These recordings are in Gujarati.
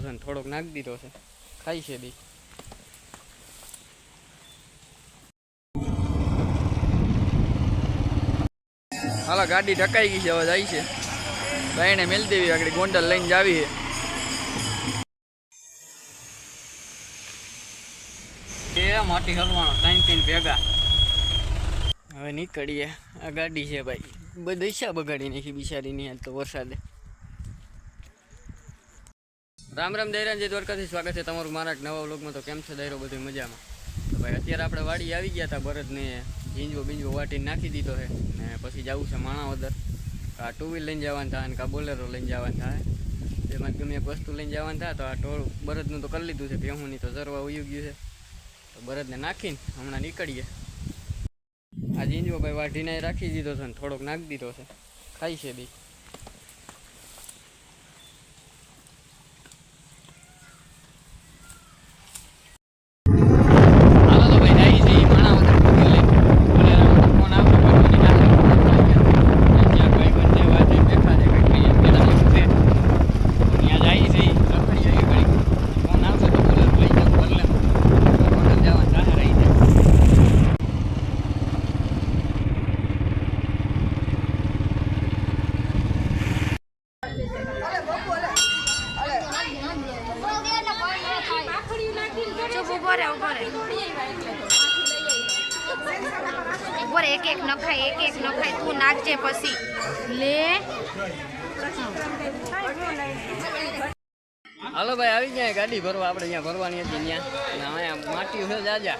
થોડોક નાખી દીધો છે. ખાઈ છે બી. હાલો ગાડી ઢકાઈ ગઈ છે હવે જાય છે. ભાઈને મેલ દેવી આગળ ગોંડલ લઈને જાવી છે. મોટી હલવાનો ત્રણ ત્રણ ભેગા. હવે નીકળીએ. આ ગાડી છે ભાઈ. બધી બગાડી નાખી બિચારીની તો વરસાદે. રામ રામ દૈરાન જે દ્વારકાથી સ્વાગત છે તમારું મારા નવા વ્લોગમાં. તો કેમ છે દૈરો? બધું મજામાં? તો ભાઈ, અત્યારે આપણે વાડી આવી ગયા હતા ભરતને ઝીંજવો બીંજવો વાટીને નાખી દીધો છે. ને પછી જવું છે માણાવદર. આ ટુ વ્હીલ લઈને જવાનું થાય અને કા બોલેરો લઈને જવાનું થાય. એમાં ગમે એક વસ્તુ લઈને જવાનું થાય તો આ ટોળ બરદનું તો કરી લીધું છે. ભેહુંની તો જરવા ઉયું ગયું છે. તો બરદને નાખીને હમણાં નીકળીએ. આ ઝીંજવો ભાઈ વાઢીને રાખી દીધો છે ને થોડોક નાખી દીધો છે. ખાઈ છે બી હાલો તો ભાઈ જાય છે ઈ માણાવદર ટુ વ્હીલ લઈને. બોલેરો ફોન આવ્યો ભરવાની નાખી ત્યાં ભાઈબંધ છે વાતે બેઠા છે કંઈક કહીએ પેલામાં છે ત્યાં જાય છે ઈ રખડી જાય ઘડીક ફોન આવશે તો બોલેરો લઈ જાવ બદલે હોટલ જવાનું જાહે રહી જાય ચૂપ ઊભો રે ઊભો રે ઊભો રે એક એક નખાય એક એક નખાય તું નાખજે પછી. લે. હાલો ભાઈ આવી જાય ગાડી ભરવા. આપણે અહીંયા ભરવાની હતી ત્યાં. અહીંયા માટી છે જાજા.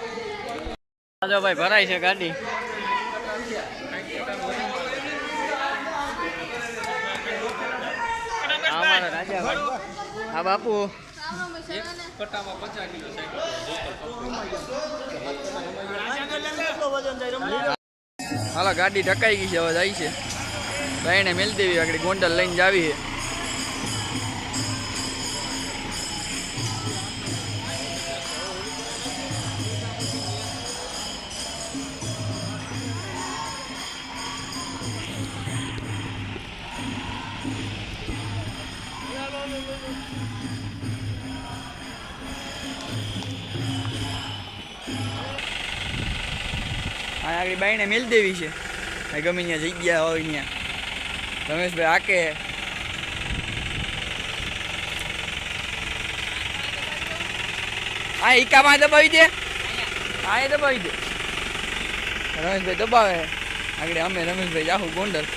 જાજો ભાઈ ભરાય છે ગાડી. હા બાપુ. હાલો ગાડી ઢકાઈ ગઈ છે, હવે જાય છે. ભાઈને મેલ દેવી, આગળ ગોંડલ લઈને જાવી છે. આગળ બાઈને મેલ દેવી છે. આ ગમે ત્યાં જગ્યા હોય ત્યાં. રમેશભાઈ આકે આ ઈકામાં દબાવી દે. આ એ દબાવી દે. રમેશભાઈ દબાવે આગળ અમે રમેશભાઈ જાહુ ગોંડલ.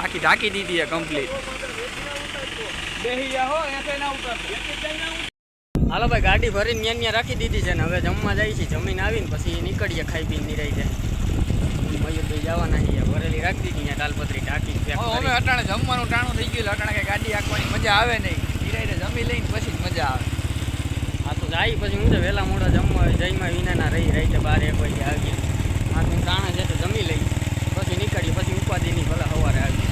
આખી ઢાંકી દીધી છે કમ્પ્લીટ હાલો ભાઈ ગાડી ભરીને ન્યા ન્યા રાખી દીધી છે ને હવે જમવા જાય છે. જમીન આવીને પછી નીકળીએ ખાઈ પીને નિરાઈ જાય. મયુરભાઈ જવાના છીએ ભરેલી રાખી દીધી ત્યાં તાલપત્રી હવે અટાણે જમવાનું ટાણું થઈ ગયું અટાણે કે ગાડી આંકવાની મજા આવે નહીં. ધીરાઈને જમી લઈને પછી જ મજા આવે. હા તો જાય પછી હું તો વહેલા મોડા જમવા જઈમાં વિનાના રહી રહી છે બાર એક વાગે આવી આ તો તાણે છે તો જમી લઈ. પછી નીકળીએ પછી ઉપાધિની ભલે સવારે આવી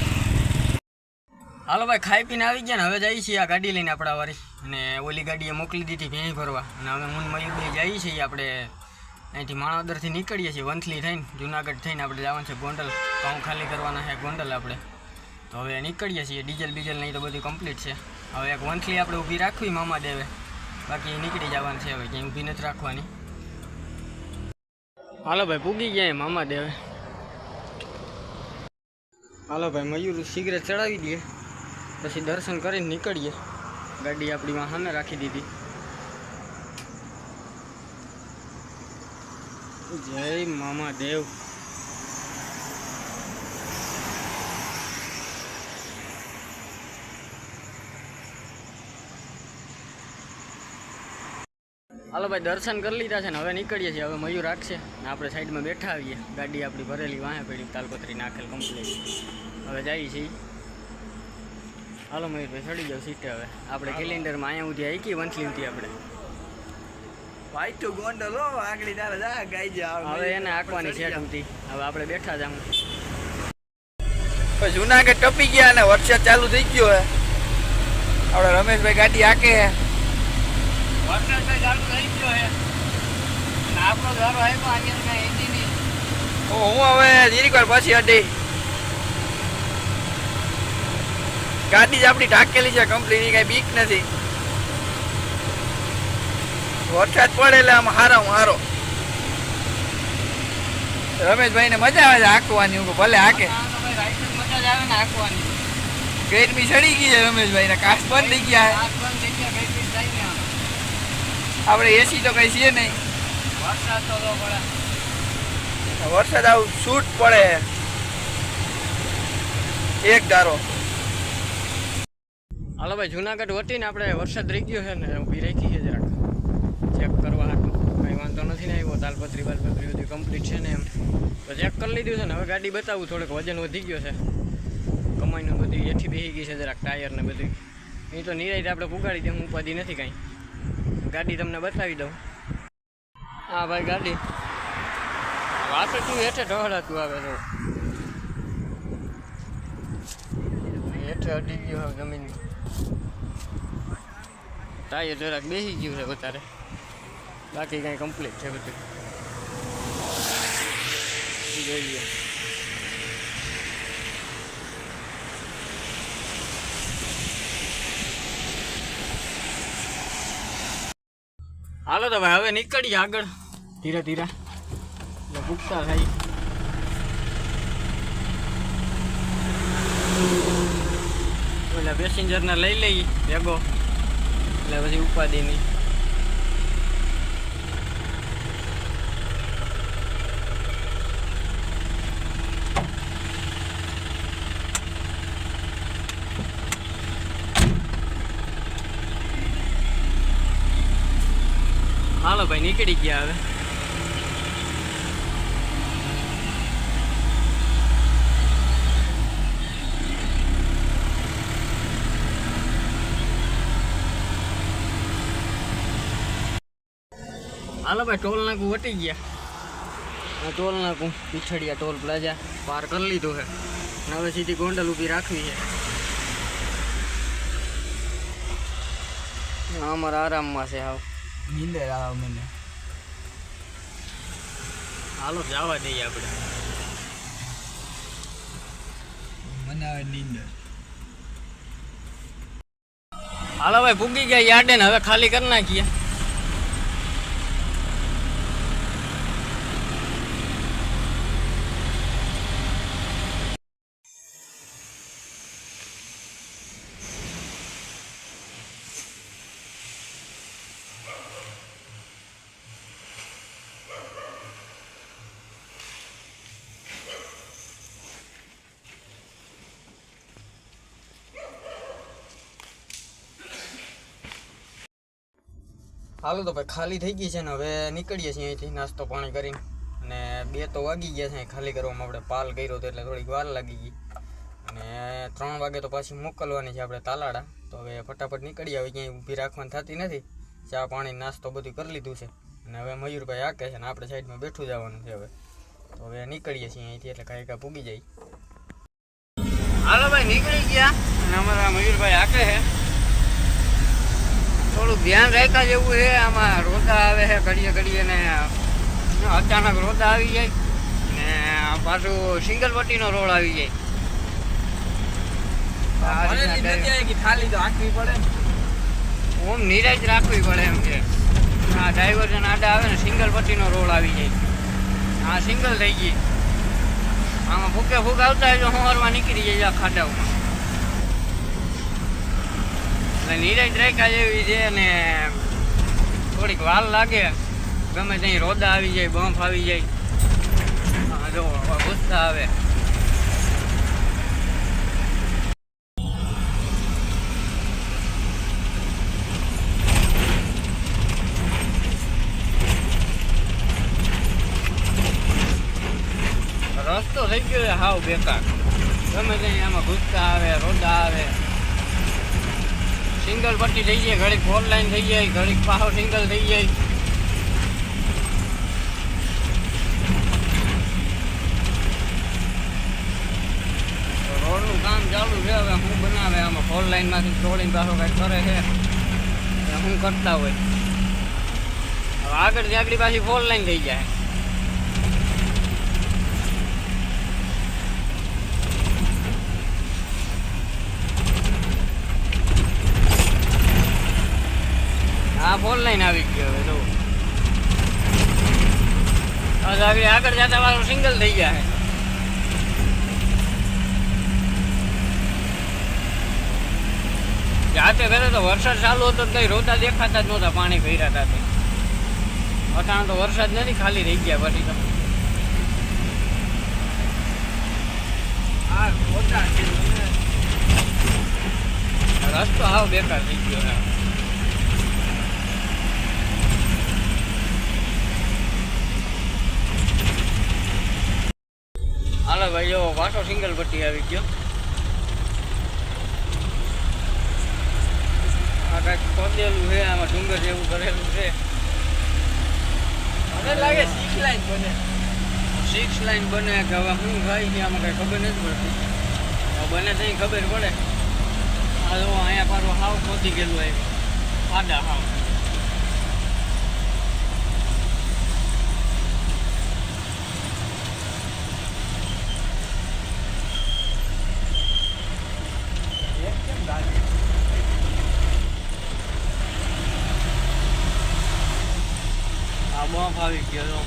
હાલો ભાઈ ખાઈ પીને આવી ગયા ને હવે જઈએ છીએ આ ગાડી લઈને આપણા વારી. અને ઓલી ગાડીએ મોકલી દીધી ભેંઈ ભરવા. અને હવે હું મયુર મયુરભાઈ જઈએ છીએ આપણે અહીંથી માણાવદરથી નીકળીએ છીએ, વંથલી થઈને, જુનાગઢ થઈને આપણે જવાનું છે ગોંડલ. પાઉં ખાલી કરવાના છે ગોંડલ આપણે. તો હવે નીકળીએ છીએ, ડીઝલ બીજલ નહીં તો બધું કમ્પ્લીટ છે. હવે એક વંથલી આપણે ઊભી રાખવી મામા દેવે. બાકી નીકળી જવાનું છે હવે, ક્યાંય ઊભી નથી રાખવાની. હાલો ભાઈ, પૂગી ગયા મામા દેવે. હાલો ભાઈ, મયુર સિગરેટ ચડાવી દઈએ પછી દર્શન કરીને નીકળીએ. ગાડી આપણી માં સામે રાખી દીધી. જય મામા દેવ. હાલો ભાઈ, દર્શન કરી લીધા છે ને હવે નીકળીએ છીએ. હવે મયુર રાખશે ને આપણે સાઈડમાં બેઠા આવીએ. ગાડી આપણી ભરેલી, વાહે પડી, તાલપત્રી નાખેલ કમ્પ્લીટ હવે જઈએ છીએ. હાલો મયુરભાઈ ચડી જાવ સીટે હવે. આપણે કેલેન્ડરમાં અહીંયા સુધી આવી વંથલી હતી આપણે. ભાઈ તો ગોંડલ હો આગળી તારે જા ગાઈ જા હવે એને આંકવાની સેટ હતી હવે આપણે બેઠા જામ આમ. જુનાગઢ ટપી ગયા અને વરસાદ ચાલુ થઈ ગયો હે. આપણે રમેશભાઈ ગાડી આકે હે. હું. હવે જીરીક વાર પછી અડી ગાડી જ આપણી ઢાકેલી છે કમ્પ્લીટ કઈ બીક નથી. વરસાદ પડે એટલે આમ હારો હારો. રમેશભાઈ ને મજા આવે છે હાંકવાની હું ભલે હાકે. ગેરમી ચડી ગઈ છે રમેશભાઈ ને કાચ બંધ થઈ ગયા આપણે એસી તો કઈ છીએ નહીં. વરસાદ તો. વરસાદ આવું છૂટ પડે. એક ધારો. હાલો ભાઈ, જુનાગઢ વટીને આપણે વરસાદ રહી ગયો છે ને ઊભી રાખી છે જરાક. ચેક કરવા કંઈ વાંધો નથી ને આવ્યો તાલપત્રી બાલપત્રી બધી કમ્પ્લીટ છે ને એમ. તો ચેક કરી લીધું છે ને, હવે ગાડી બતાવું, થોડોક વજન વધી ગયો છે. કમાઈનું બધી એથી બેસી ગઈ છે જરાક, ટાયર ને બધું. એ તો નિરાય આપણે પુગાડી દે, હું ઉપાધિ નથી કાંઈ. ગાડી તમને બતાવી દઉં. હા ભાઈ, ગાડી. તું હેઠે ઢોળાતું આવે તો. હેઠે અડી ગયો જમીન ટાયર જરાક બેસી ગયું છે વધારે. બાકી કાંઈ કમ્પ્લીટ છે બધું. જોઈએ. હાલો તો ભાઈ, હવે નીકળીએ આગળ. ધીરે ધીરે. પૂછતા થાય. ઓલા પેસેન્જરને લઈ લઈએ ભેગો. એટલે પછી ઉપાધિ નહીં. હાલો ભાઈ નીકળી ગયા હવે. હાલો ભાઈ ટોલ નાકું વટી ગયા. આ ટોલ નાકું પીછડિયા ટોલ પ્લાઝા પાર કરી લીધું છે. અને હવે સીધી ગોંડલ ઊભી રાખવી છે. આ અમારા આરામમાં છે હાવ. નીંદર આવે મને. હાલો જવા દઈએ આપણે. મને આવે નીંદર. હાલો ભાઈ પૂગી ગયા યાર્ડે ને હવે ખાલી કરી નાખીએ. હાલો તો ભાઈ ખાલી થઈ ગઈ છે ને હવે નીકળીએ છીએ અહીંથી, નાસ્તો પાણી કરીને. અને બે તો વાગી ગયા છે ખાલી કરવામાં, આપણે પાલ કર્યો હતો એટલે થોડીક વાર લાગી ગઈ. અને ત્રણ વાગે તો પાછી મોકલવાની છે આપણે તાલાડા. તો હવે ફટાફટ નીકળી આવી ક્યાંય ઊભી રાખવાની થતી નથી. ચા પાણી, નાસ્તો બધું કરી લીધું છે. અને હવે મયુરભાઈ આકે છે ને આપણે સાઈડમાં બેઠું જવાનું છે હવે. તો હવે નીકળીએ છીએ અહીંથી એટલે કાંઈ કાંઈ પૂગી જાય. હાલો ભાઈ, નીકળી ગયા. અને અમારા મયુરભાઈ આકે છે થોડુંક ધ્યાન રાખ્યા જેવું છે. આમાં રોતા આવે છે ઘડીએ ઘડીએ ને અચાનક રોતા આવી જાય ને પાછું સિંગલ પટ્ટીનો રોડ આવી જાય. ઓમ નિરાજ રાખવી પડે એમ છે આ ડાયવર્ઝન આડા આવે ને સિંગલ પટ્ટીનો રોડ આવી જાય. આ સિંગલ થઈ ગઈ. આમાં ફૂકે ફૂક આવતા હોય તો હોરમાં નીકળી જાય ખાડાઓમાં. એટલે નિરાજ રાખ્યા જેવી છે અને થોડીક વાર લાગે. ગમે ત્યાં રોદા આવી જાય, બમ્પ આવી જાય. જો ગુસ્સા આવે. રસ્તો થઈ ગયો હાવ બેકાર. ગમે ત્યાં આમાં ગુસ્સા આવે, રોદા આવે. સિંગલ પટ્ટી થઈ જાય, ઘડીક ફોર લાઈન થઈ જાય, ઘડીક પાહો સિંગલ થઈ જાય. રોડનું કામ ચાલુ છે, હવે શું બનાવે, આમાં ફોર લાઈનમાંથી તોડીને પાછો કંઈક કરે છે. શું કરતા હોય. હવે આગળ આગળ પાછી ફોર લાઈન થઈ જાય. લાઈન આવી ગયો હવે તો આગળ જતા વાળું સિંગલ થઈ ગયા જાતે ઘરે તો વરસાદ ચાલુ હતો કઈ રોતા દેખાતા જ નહોતા, પાણી ભર્યા હતા તે અટાણ તો વરસાદ નથી, ખાલી રહી ગયા પછી તો. રસ્તો હાવ બેકાર થઈ ગયો હાલો ભાઈ, જો પાછો સિંગલ પટ્ટી આવી ગયો. આ કાંઈક ખોદેલું છે, આમાં ડુંગર જેવું કરેલું છે. મને લાગે સિક્સ લાઈન બને. સિક્સ લાઈન બને કે હવે હું થાય છે આમાં ખબર નથી પડતી. બને ત્યાં ખબર પડે. આ જો અહીંયા પાછું હાવ ખોદી ગયેલું આવ્યું આડા હાવ એક કેમ લાગે આ બફ આવી ગયો.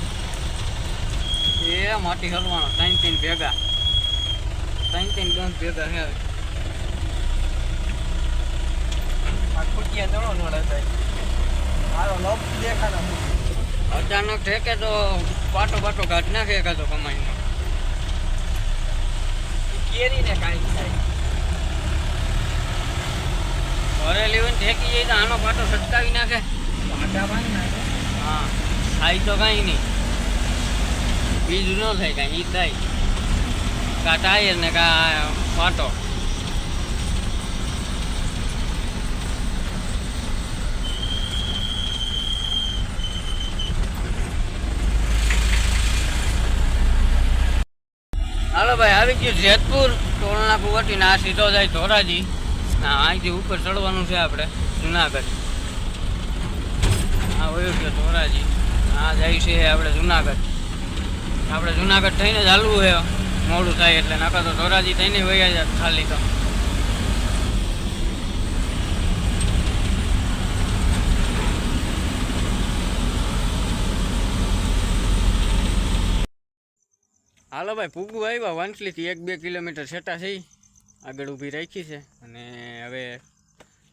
એ માટી હલવાનો ત્રણ ત્રણ ભેગા. ત્રણ ત્રણ બંધ ભેગા દેખાના અચાનક ઠેકે તો પાટો પાટો કાઢ નાખે એકાદો કમાઈને. કેરીને કાંઈ થાય. ઘરે હોય ને ઠેકી જાય તો આનો પાટો સટકાવી નાખે. પાટા નાખે. હા. થાય તો કાંઈ નહીં. બીજું ન થાય કાંઈ એ થાય. કાં ટાયર ને કાં પાટો હાલો ભાઈ, આવી ગયું જેતપુર. ટોલના કુવટી આ સીધો જાય ધોરાજી. ના, અહીંથી ઉપર ચડવાનું છે આપણે, જુનાગઢ. હા, વયો ગયો ધોરાજી. હા જાય છે આપણે જુનાગઢ. આપણે જુનાગઢ થઈને જ હાલવું છે. મોડું થાય એટલે નકર તો ધોરાજી થઈને વયા જાય ખાલી તો. હાલો ભાઈ પૂગું આવ્યા વાંસલીથી એક બે કિલોમીટર છેટા થઈ. આગળ ઊભી રાખી છે અને હવે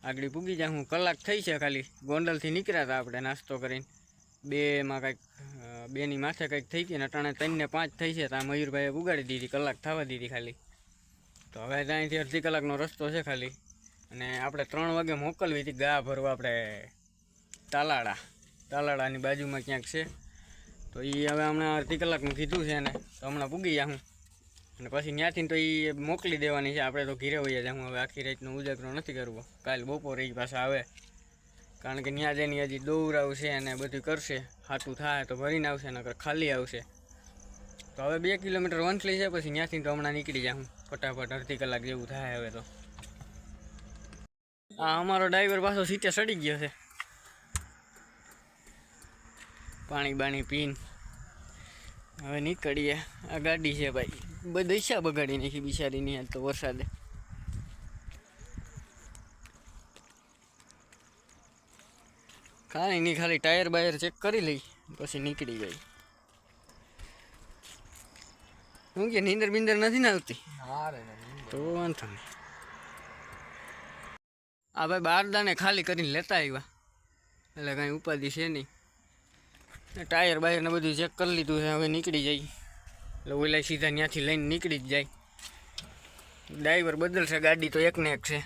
આગળ પૂગી જાય હું કલાક થઈ છે ખાલી. ગોંડલથી નીકળ્યા હતા આપણે નાસ્તો કરીને. બેમાં કંઈક બેની માથે કંઈક થઈ ગઈ ને અટાણે ત્રણને પાંચ થઈ છે ત્યાં મયુરભાઈએ ઉગાડી દીધી, કલાક થવા દીધી ખાલી. તો હવે ત્યાંથી અડધી કલાકનો રસ્તો છે ખાલી. અને આપણે ત્રણ વાગે મોકલવી હતી ગા ભરવા આપણે તાલાળા. તાલાળાની બાજુમાં ક્યાંક છે. તો એ હવે હમણાં અડધી કલાકનું કીધું છે ને તો હમણાં પૂગી જાઉં અને પછી ત્યાંથી તો એ મોકલી દેવાની છે, આપણે તો ઘીરે વયા જાઉં, હવે આખી રાતનો ઉજાગરો નથી કરવો. કાલ બપોરે એ પાછા આવે. કારણ કે ત્યાં જઈને હજી દોવરાવશે અને બધું કરશે. હાટું થાય તો ભરીને આવશે, નકર ખાલી આવશે. તો હવે બે કિલોમીટર વંથલી છે, પછી ત્યાંથી તો હમણાં નીકળી જાઉં. ફટાફટ અડધી કલાક જેવું થાય હવે તો. આ અમારો ડ્રાઈવર પાછો સીટે સડી ગયો છે. પાણી બાણી પીન. હવે નીકળીએ. આ ગાડી છે ભાઈ. બધી બગાડી નાખી બિચારીની આજ તો વરસાદે. કાંઈ નહીં ખાલી ટાયર બાયર ચેક કરી લઈ પછી નીકળી જાય. શું કે નીંદર બિંદર નથી ને આવતી? તો વાંધો નહીં. આ ભાઈ બારદાને ખાલી કરીને લેતા આવ્યા. એટલે કાંઈ ઉપાધિ છે નહીં. ટાયર બાયર ને બધું ચેક કરી લીધું છે હવે નીકળી જાય. એટલે ઓલા સીધા ત્યાંથી લઈને નીકળી જ જાય. ડ્રાઈવર બદલશે ગાડી તો એક ને એક છે.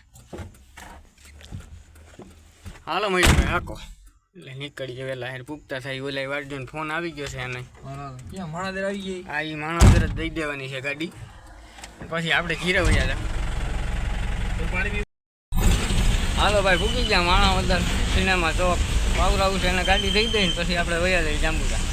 હાલો મયુરભાઈ હાકો. એટલે નીકળી જાય વહેલા હેર પૂગતા થાય ઓલા વારજોને ફોન આવી ગયો છે એને. ક્યાં? માણાદેર આવી ગઈ? આ એ માણસ જ દઈ દેવાની છે ગાડી. પછી આપણે ઘીરે વયા પાણી હાલો ભાઈ ભૂકી ગયા માણસ અંદર સિનેમા ચોક વાવરાવું છે એને ગાડી દઈ દઈને પછી આપણે વયા જઈએ જાંબુડા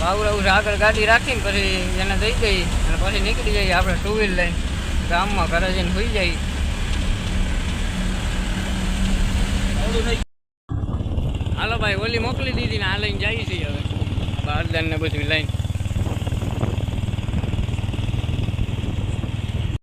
વાવરાવું છે આગળ ગાડી રાખીને પછી એને દઈ દઈ અને પછી નીકળી જઈએ આપણે ટુ વ્હીલ લઈને. ગામમાં ઘરે જઈને સુઈ જાય. હાલો ભાઈ, ઓલી મોકલી દીધી ને આ લઈને જઈએ છીએ હવે. બારદાન ને બધું લઈને.